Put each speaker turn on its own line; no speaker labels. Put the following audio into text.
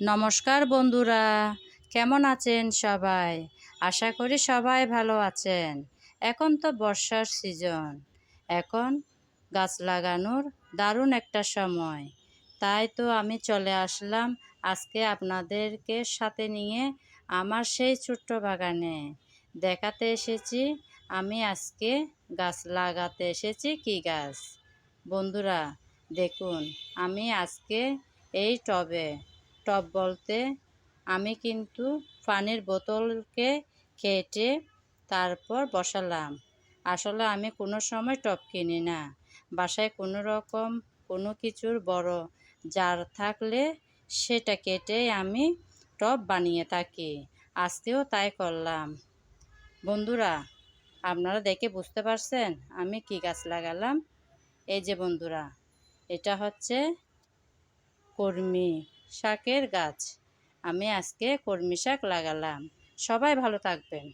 নমস্কার বন্ধুরা, কেমন আছেন সবাই? আশা করি সবাই ভালো আছেন। এখন তো বর্ষার সিজন এখন গাছ লাগানোর দারুণ একটা সময়। তাই তো আমি চলে আসলাম আজকে আপনাদেরকে সাথে নিয়ে আমার সেই ছোট্ট বাগানে। দেখাতে এসেছি, আমি আজকে গাছ লাগাতে এসেছি কি গাছ? বন্ধুরা, দেখুন, আমি আজকে এই টবে টব বলতে আমি কিন্তু পানির বোতলকে কেটে তারপর বসালাম। আসলে আমি কোনো সময় টব কিনি না। বাসায় কোনো রকম কোনো কিছুর বড় জার থাকলে সেটা কেটে আমি টব বানিয়ে থাকি। আজকেও তাই করলাম। বন্ধুরা, আপনারা দেখে বুঝতে পারছেন আমি কি গাছ লাগালাম? এই যে বন্ধুরা, এটা হচ্ছে কর্মী। শাকের গাছ। আমি আজকে কর্মী শাক লাগালাম। সবাই ভালো থাকবেন।